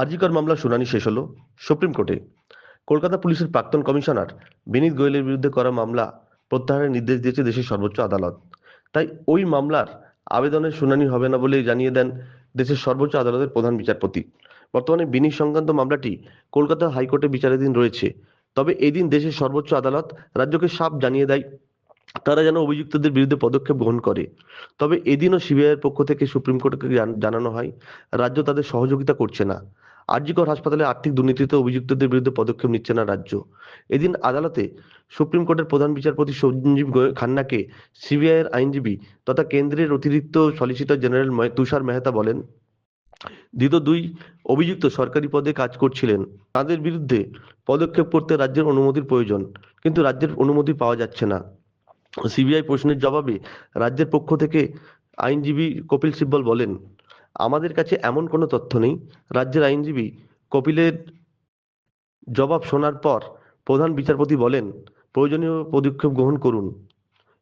আরজিকর মামলার শুনানি শেষ হলো সুপ্রিম কোর্টে। কলকাতা পুলিশের প্রাক্তন কমিশনার বিনীত গোয়েলের বিরুদ্ধে করা মামলা প্রত্যাহারের নির্দেশ দিয়েছে দেশের সর্বোচ্চ আদালত। তাই ওই মামলার আবেদনের শুনানি হবে না বলে জানিয়ে দেন দেশের সর্বোচ্চ আদালতের প্রধান বিচারপতি। বর্তমানে বিনীত সংক্রান্ত মামলাটি কলকাতা হাইকোর্টে বিচারাধীন রয়েছে। তবে এদিন দেশের সর্বোচ্চ আদালত রাজ্যকে সাপ জানিয়ে দেয় তারা যেন অভিযুক্তদের বিরুদ্ধে পদক্ষেপ গ্রহণ করে। তবে এদিনও সিবিআইয়ের পক্ষ থেকে সুপ্রিম কোর্টকে জানানো হয়, রাজ্য তাদের সহযোগিতা করছে না। আরজিকর হাসপাতালে আর্থিক দুর্নীতিতে অভিযুক্তদের বিরুদ্ধে পদক্ষেপ নিচ্ছে না রাজ্য। এদিন আদালতে সুপ্রিম কোর্টের প্রধান বিচারপতি সঞ্জীব খান্নাকে সিবিআই এর আইনজীবী তথা কেন্দ্রের অতিরিক্ত সলিসিটর জেনারেল তুষার মেহতা বলেন, ধৃত দুই অভিযুক্ত সরকারি পদে কাজ করছিলেন। তাদের বিরুদ্ধে পদক্ষেপ করতে রাজ্যের অনুমতির প্রয়োজন, কিন্তু রাজ্যের অনুমতি পাওয়া যাচ্ছে না। সিবিআই প্রশ্নের জবাবে রাজ্যের পক্ষ থেকে আইনজীবী কপিল সিব্বল বলেন, আমাদের কাছে এমন কোনো তথ্য নেই। রাজ্যের আইনজীবী কপিলের জবাব শোনার পর প্রধান বিচারপতি বলেন, প্রয়োজনীয় পদক্ষেপ গ্রহণ করুন।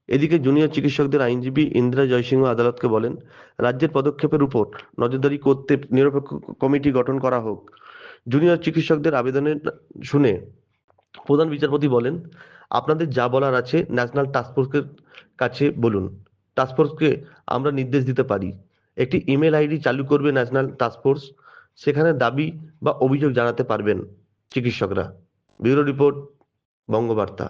এদিকে জুনিয়র চিকিৎসকদের আইনজীবী ইন্দিরা জয়সিংহ আদালতকে বলেন, রাজ্যের পদক্ষেপের উপর নজরদারি করতে নিরপেক্ষ কমিটি গঠন করা হোক। জুনিয়র চিকিৎসকদের আবেদনের শুনে প্রধান বিচারপতি বলেন, আপনাদের যা বলার আছে ন্যাশনাল টাস্কফোর্সের কাছে বলুন। টাস্কফোর্সকে আমরা নির্দেশ দিতে পারি। একটি ইমেল আইডি চালু করবে ন্যাশনাল টাস্কফোর্স সেখানে দাবি বা অভিযোগ জানাতে পারবেন চিকিৎসকরা। Bureau report, Bangabarta.